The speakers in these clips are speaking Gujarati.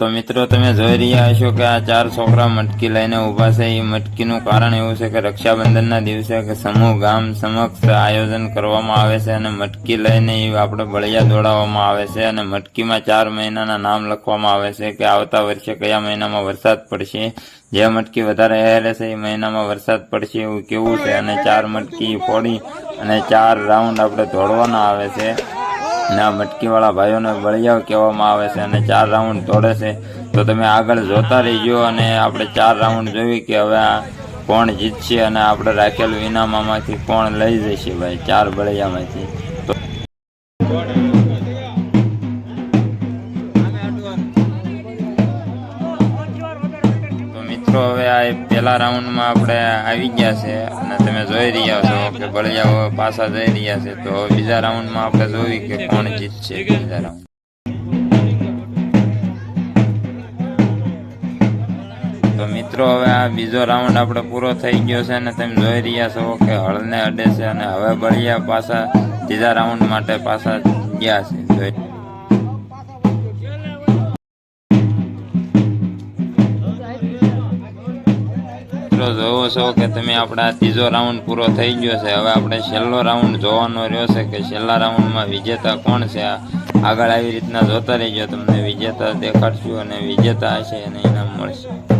તો મિત્રો, તમે જોઈ રહ્યા હશો કે આ ચાર છોકરા મટકી લઈને ઊભા છે. એ મટકીનું કારણ એવું છે કે રક્ષાબંધનના દિવસે કે સમૂહ ગામ સમક્ષ આયોજન કરવામાં આવે છે અને મટકી લઈને એ આપણે બળિયા દોડાવવામાં આવે છે અને મટકીમાં ચાર મહિનાના નામ લખવામાં આવે છે કે આવતા વર્ષે કયા મહિનામાં વરસાદ પડશે, જે મટકી વધારે હેરે છે એ મહિનામાં વરસાદ પડશે એવું કેવું છે? અને ચાર મટકી ફોડી અને ચાર રાઉન્ડ આપણે દોડવાના આવે છે. અને આ મટકીવાળા ભાઈઓને બળિયાઓ કહેવામાં આવે છે અને ચાર રાઉન્ડ દોડે છે. તો તમે આગળ જોતા રહીજો અને આપણે ચાર રાઉન્ડ જોઈ કે હવે આ કોણ જીતશે અને આપણે રાખેલું ઇનામમાંથી કોણ લઈ જશે ભાઈ, ચાર બળિયામાંથી. મિત્રો હવે આ પહેલા રાઉન્ડમાં આપણે આવી ગયા છે અને તમે જોઈ રહ્યા છો કે બળિયાઓ પાછા જઈ રહ્યા છે. તો બીજા રાઉન્ડમાં આપણે જોઈ કે કોણ જીતશે બીજા રાઉન્ડ. તો મિત્રો, હવે આ બીજો રાઉન્ડ આપણે પૂરો થઈ ગયો છે અને તમે જોઈ રહ્યા છો કે હળને અડે છે અને હવે બળિયા પાછા ત્રીજા રાઉન્ડ માટે પાછા ગયા છે. જોઈ મિત્રો જોવો છો કે તમે આપણા ત્રીજો રાઉન્ડ પૂરો થઈ ગયો છે. હવે આપણે છેલ્લો રાઉન્ડ જોવાનો રહ્યો છે કે છેલ્લા રાઉન્ડમાં વિજેતા કોણ છે? આગળ આવી રીતના જોતા રહીજો. તમને વિજેતા દેખાડશું અને વિજેતા હશે અને ઇનામ મળશે.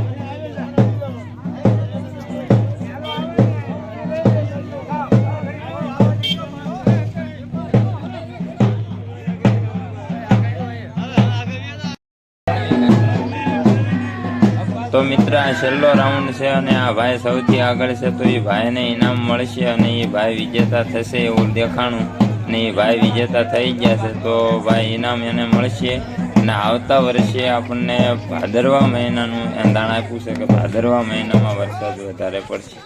તો મિત્ર, આ છેલ્લો રાઉન્ડ છે અને આ ભાઈ સૌથી આગળ છે, તો એ ભાઈને ઇનામ મળશે અને એ ભાઈ વિજેતા થશે એવું દેખાણું. અને એ ભાઈ વિજેતા થઈ ગયા છે, તો ભાઈ ઇનામ એને મળશે. અને આવતા વર્ષે આપણને ભાદરવા મહિનાનું એંધાણ આપ્યું છે કે ભાદરવા મહિનામાં વરસાદ વધારે પડશે.